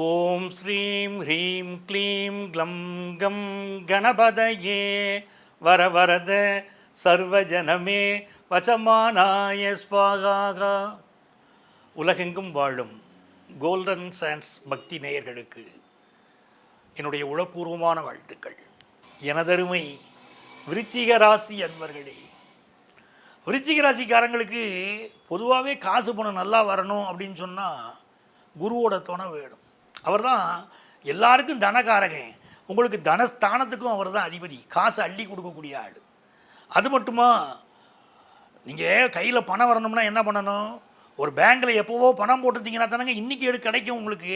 ஓம் ஸ்ரீம் ஹ்ரீம் க்ளீம் க்ளம் கம் கணபதயே. வரவரத சர்வஜனமே வச்சமானாய ஸ்வாகா உலகெங்கும் வாழும் கோல்டன் சான்ஸ் பக்தி நேயர்களுக்கு என்னுடைய உளப்பூர்வமான வாழ்த்துக்கள். எனதருமை விருச்சிக ராசி அன்பர்களே விருச்சிக ராசிக்காரங்களுக்கு பொதுவாகவே காசு பணம் நல்லா வரணும் அப்படின்னு சொன்னால் குருவோட துணை வேணும். அவர் தான் எல்லாருக்கும் தனகாரகன். உங்களுக்கு தனஸ்தானத்துக்கும் அவர் தான் அதிபதி. காசு அள்ளி கொடுக்கக்கூடிய ஆள். அது மட்டுமா? நீங்கள் கையில் பணம் வரணும்னா என்ன பண்ணணும்? ஒரு பேங்க்கில் எப்போவோ பணம் போட்டுருந்தீங்கன்னா தானங்க இன்றைக்கி எடு கிடைக்கும் உங்களுக்கு.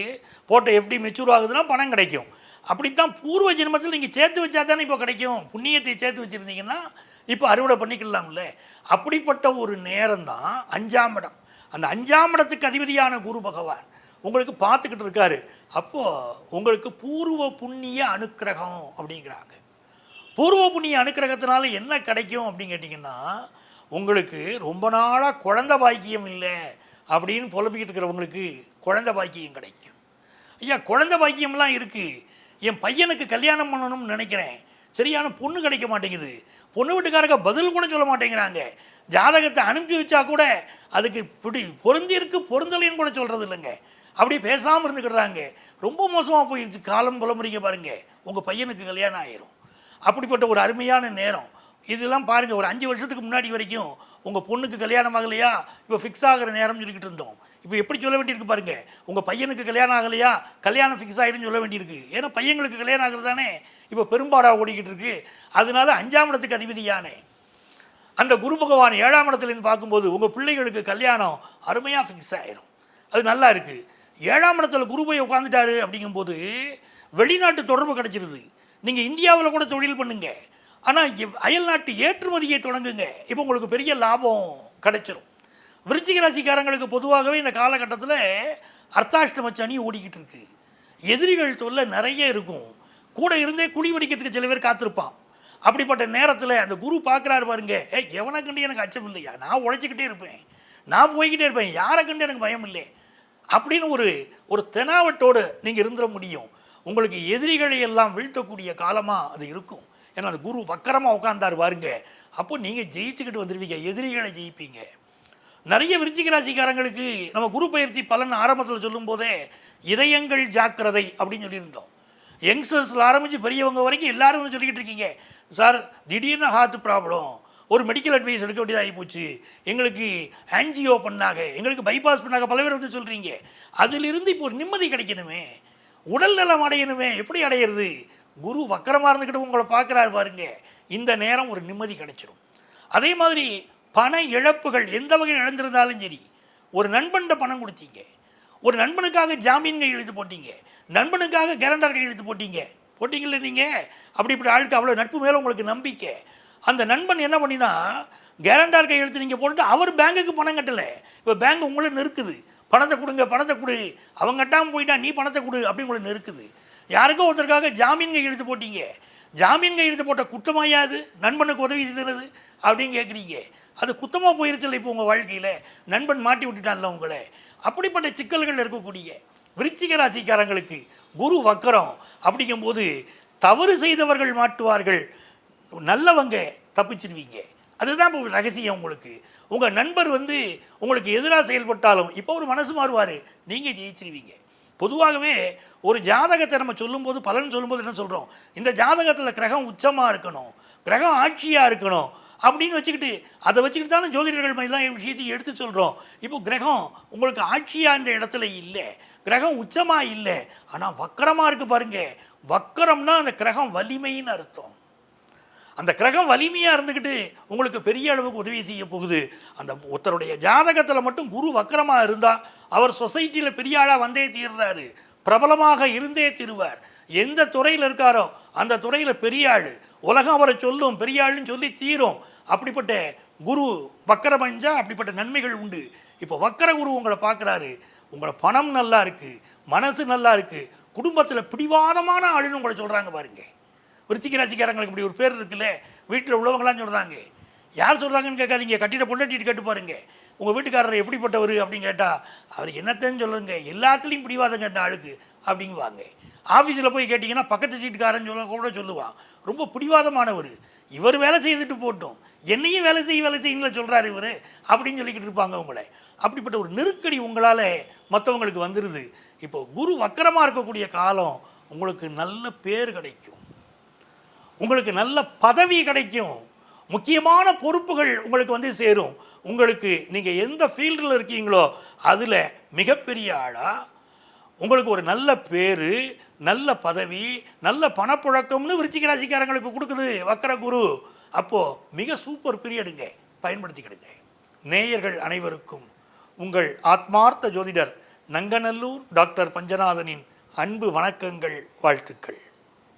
போட்ட எப்படி மெச்சூர் ஆகுதுன்னா பணம் கிடைக்கும். அப்படித்தான் பூர்வ ஜென்மத்தில் நீங்கள் சேர்த்து வச்சா தானே இப்போ கிடைக்கும். புண்ணியத்தை சேர்த்து வச்சுருந்தீங்கன்னா இப்போ அறுவடை பண்ணிக்கலாம்ல. அப்படிப்பட்ட ஒரு நேரம் தான் அஞ்சாம் இடம். அந்த அஞ்சாம் இடத்துக்கு அதிபதியான குரு பகவான். உங்களுக்கு பார்த்துக்கிட்டு இருக்காரு. அப்போது உங்களுக்கு பூர்வ புண்ணிய அனுக்கிரகம் அப்படிங்கிறாங்க. பூர்வ புண்ணிய அனுக்கிரகத்தினால என்ன கிடைக்கும் அப்படின்னு கேட்டிங்கன்னா உங்களுக்கு ரொம்ப நாளாக குழந்த பாக்கியம் இல்லை அப்படின்னு புலம்பிக்கிட்டு இருக்கிறவங்களுக்கு குழந்த பாக்கியம் கிடைக்கும். ஐயா குழந்த பாக்கியம்லாம் இருக்குது என் பையனுக்கு கல்யாணம் பண்ணணும்னு நினைக்கிறேன். சரியான பொண்ணு கிடைக்க மாட்டேங்குது. பொண்ணு வீட்டுக்காரங்க பதில் கூட சொல்ல மாட்டேங்கிறாங்க. ஜாதகத்தை அனுப்பிச்சி வச்சா கூட அதுக்கு இப்படி பொருந்திருக்கு பொருந்தலைன்னு கூட சொல்கிறது இல்லைங்க. அப்படி பேசாமல் இருந்துக்கிடுறாங்க ரொம்ப மோசமாக போயிடுச்சு காலம் புலமுறிங்க பாருங்க. உங்கள் பையனுக்கு கல்யாணம் ஆயிரும். அப்படிப்பட்ட ஒரு அருமையான நேரம். இதெல்லாம் பாருங்கள் ஒரு அஞ்சு வருஷத்துக்கு முன்னாடி வரைக்கும் உங்கள் பொண்ணுக்கு கல்யாணம் ஆகலையா? இப்போ ஃபிக்ஸ் ஆகிற நேரம்னு சொல்லிக்கிட்டு இருந்தோம். இப்போ எப்படி சொல்ல வேண்டியிருக்கு பாருங்கள் உங்கள் பையனுக்கு கல்யாணம் ஆகலையா? கல்யாணம் ஃபிக்ஸ் ஆயிருன்னு சொல்ல வேண்டியிருக்கு. ஏன்னா பையங்களுக்கு கல்யாணம் ஆகிறது தானே இப்போ பெரும்பாடாக ஓடிக்கிட்டு இருக்கு. அதனால அஞ்சாம் இடத்துக்கு அதிபதியானே அந்த குரு பகவான் ஏழாம் இடத்துலன்னு பார்க்கும்போது உங்கள் பிள்ளைகளுக்கு கல்யாணம் அருமையாக ஃபிக்ஸ் ஆயிரும். அது நல்லா இருக்குது ஏழாம் இடத்துல குரு போய் உட்காந்துட்டாரு அப்படிங்கும்போது வெளிநாட்டு தொடர்பு கிடைச்சிருது. நீங்கள் இந்தியாவில் கூட தொழில் பண்ணுங்க. ஆனால் அயல் நாட்டு ஏற்றுமதியை தொடங்குங்க. இப்போ உங்களுக்கு பெரிய லாபம் கிடைச்சிரும். விருச்சிக ராசிக்காரங்களுக்கு பொதுவாகவே இந்த காலகட்டத்தில் அர்த்தாஷ்டம சனி ஓடிக்கிட்டு இருக்கு. எதிரிகள் தொல்லை நிறைய இருக்கும். கூட இருந்தே குழி வடிக்கிறதுக்கு சில பேர் காத்திருப்பான். அப்படிப்பட்ட நேரத்தில் அந்த குரு பார்க்குறாரு பாருங்க. ஏ எவனை கண்டு எனக்கு அச்சம் இல்லையா? நான் உழைச்சிக்கிட்டே இருப்பேன். நான் போய்கிட்டே இருப்பேன். யாரை கண்டு எனக்கு பயம் இல்லை? அப்படின்னு ஒரு ஒரு தெனாவட்டோடு நீங்கள் இருந்துட முடியும். உங்களுக்கு எதிரிகளை எல்லாம் வீழ்த்தக்கூடிய காலமாக அது இருக்கும். ஏன்னா அந்த குரு வக்கரமாக உட்காந்தார் பாருங்க. அப்போ நீங்கள் ஜெயிச்சுக்கிட்டு வந்துடுவீங்க எதிரிகளை ஜெயிப்பீங்க. நிறைய விருச்சிக ராசிக்காரங்களுக்கு நம்ம குரு பயிற்சி பலன் ஆரம்பத்தில் சொல்லும்போதே இதயங்கள் ஜாக்கிரதை அப்படின்னு சொல்லியிருந்தோம். யங்ஸ்டர்ஸில் ஆரம்பித்து பெரியவங்க வரைக்கும் எல்லாரும் வந்து சொல்லிக்கிட்டு இருக்கீங்க. சார் திடீர்னு ஹார்ட் ப்ராப்ளம் ஒரு மெடிக்கல் அட்வைஸ் எடுக்க வேண்டியதாகி போச்சு. எங்களுக்கு ஆன்ஜியோ பண்ணாங்க. எங்களுக்கு பைபாஸ் பண்ணாங்க. பல பேர் வந்து சொல்கிறீங்க அதிலிருந்து இப்போ ஒரு நிம்மதி கிடைக்கணுமே. உடல் நலம் அடையணுமே. எப்படி அடையிறது? குரு வக்கரமாக இருந்துக்கிட்டு உங்களை பார்க்குறாரு பாருங்க. இந்த நேரம் ஒரு நிம்மதி கிடைச்சிடும் அதே மாதிரி பண இழப்புகள் எந்த வகையில் இழந்திருந்தாலும் சரி ஒரு நண்பன்கிட்ட பணம் கொடுத்தீங்க. ஒரு நண்பனுக்காக ஜாமீன் கையெழுத்து போட்டீங்க. நண்பனுக்காக கேரண்டர் கையெழுத்து போட்டீங்க. போட்டீங்கல்ல நீங்கள் அப்படி இப்படி ஆளுக்கு அவ்வளோ நட்பு மேலே உங்களுக்கு நம்பிக்கை. அந்த நண்பன் என்ன பண்ணினா கேரண்டார் கையெழுத்து நீங்கள் போட்டுட்டு அவர் பேங்குக்கு பணம் கட்டலை. இப்போ பேங்க் உங்களை நெருக்குது. பணத்தை கொடுங்க பணத்தை கொடு. அவங்க கட்டாமல் போயிட்டா நீ பணத்தை கொடு அப்படி உங்களை நெருக்குது. யாருக்கோ ஒருத்தருக்காக ஜாமீன் கையெழுத்து போட்டீங்க. ஜாமீன் கையெழுத்து போட்ட குற்றமாயாது நண்பனுக்கு உதவி செய்கிறது அப்படின்னு கேட்குறீங்க அது குத்தமாக போயிருச்சுல்ல இப்போ உங்கள் வாழ்க்கையில்? நண்பன் மாட்டி விட்டுட்டான்ல உங்களை? அப்படிப்பட்ட சிக்கல்கள் இருக்கக்கூடிய விருச்சிக ராசிக்காரங்களுக்கு குரு வக்கரம் அப்படிங்கும்போது தவறு செய்தவர்கள் மாட்டுவார்கள். நல்லவங்க தப்பிச்சிருவீங்க. அதுதான் இப்போ ரகசியம் உங்களுக்கு. உங்கள் நண்பர் வந்து உங்களுக்கு எதிராக செயல்பட்டாலும் இப்போ ஒரு மனசு மாறுவார். நீங்கள் ஜெயிச்சிருவீங்க. பொதுவாகவே ஒரு ஜாதகத்தை நம்ம சொல்லும்போது பலன் சொல்லும்போது என்ன சொல்கிறோம் இந்த ஜாதகத்தில் கிரகம் உச்சமாக இருக்கணும். கிரகம் ஆட்சியாக இருக்கணும். அப்படின்னு வச்சுக்கிட்டு அதை வச்சுக்கிட்டு தானே ஜோதிடர்கள் மாதிரிலாம் விஷயத்தையும் எடுத்து சொல்கிறோம் இப்போ கிரகம் உங்களுக்கு ஆட்சியாக இந்த இடத்துல இல்லை. கிரகம் உச்சமாக இல்லை. ஆனால் வக்கரமாக இருக்குது பாருங்கள் வக்கரம்னா அந்த கிரகம் வலிமைன்னு அர்த்தம். அந்த கிரகம் வலிமையாக இருந்துக்கிட்டு உங்களுக்கு பெரிய அளவுக்கு உதவி செய்ய போகுது. அந்த ஒருத்தருடைய ஜாதகத்தில் மட்டும் குரு வக்கரமாக இருந்தால் அவர் சொசைட்டியில் பெரிய ஆளாக வந்தே தீர்றாரு. பிரபலமாக இருந்தே தீருவார். எந்த துறையில் இருக்காரோ அந்த துறையில் பெரிய ஆள். உலகம் அவரை சொல்லும் பெரிய ஆளுன்னு சொல்லி தீரும். அப்படிப்பட்ட குரு வக்கரமஞ்சா அப்படிப்பட்ட நன்மைகள் உண்டு. இப்போ வக்கர குரு உங்களை பார்க்குறாரு உங்களை பணம் நல்லா இருக்குது மனசு நல்லா இருக்குது குடும்பத்தில் பிடிவாதமான ஆளுன்னு உங்களை சொல்கிறாங்க பாருங்க. விருச்சிக ராசிக்காரங்களுக்கு இப்படி ஒரு பேர் இருக்குல்ல? வீட்டில் உள்ளவங்களாம் சொல்கிறாங்க யார் சொல்கிறாங்கன்னு கேட்காதீங்க. கட்டிட பொண்டாட்டிட்டு கேட்டு பாருங்க. உங்கள் வீட்டுக்காரர் எப்படிப்பட்டவர் அப்படின்னு கேட்டால் அவர் என்னத்தன்னு சொல்லுங்க. எல்லாத்துலேயும் பிடிவாதங்க இந்த ஆளுக்கு அப்படிங்குவாங்க. ஆஃபீஸில் போய் கேட்டிங்கன்னா பக்கத்து சீட்டுக்காரன் சொல்ல கூட சொல்லுவான். ரொம்ப பிடிவாதமானவர். இவர் வேலை செய்துட்டு போட்டோம். என்னையும் வேலை செய்ய வேலை செய்யுங்கள சொல்கிறாரு இவர். அப்படின்னு சொல்லிக்கிட்டு இருப்பாங்க உங்களை. அப்படிப்பட்ட ஒரு நெருக்கடி உங்களால் மற்றவங்களுக்கு வந்துடுது இப்போ குரு வக்கரமாக இருக்கக்கூடிய காலம் உங்களுக்கு நல்ல பேர் கிடைக்கும். உங்களுக்கு நல்ல பதவி கிடைக்கும். முக்கியமான பொறுப்புகள் உங்களுக்கு வந்து சேரும். உங்களுக்கு நீங்கள் எந்த ஃபீல்டில் இருக்கீங்களோ அதில் மிகப்பெரிய ஆளாக உங்களுக்கு ஒரு நல்ல பேர் நல்ல பதவி நல்ல பணப்புழக்கம்னு விருச்சிக ராசிக்காரங்களுக்கு கொடுக்குது வக்கர குரு. அப்போது மிக சூப்பர் பீரியடுங்க பயன்படுத்திக்கிடுங்க. நேயர்கள் அனைவருக்கும் உங்கள் ஆத்மார்த்த ஜோதிடர் நங்கநல்லூர் டாக்டர் பஞ்சநாதனின் அன்பு வணக்கங்கள் வாழ்த்துக்கள்.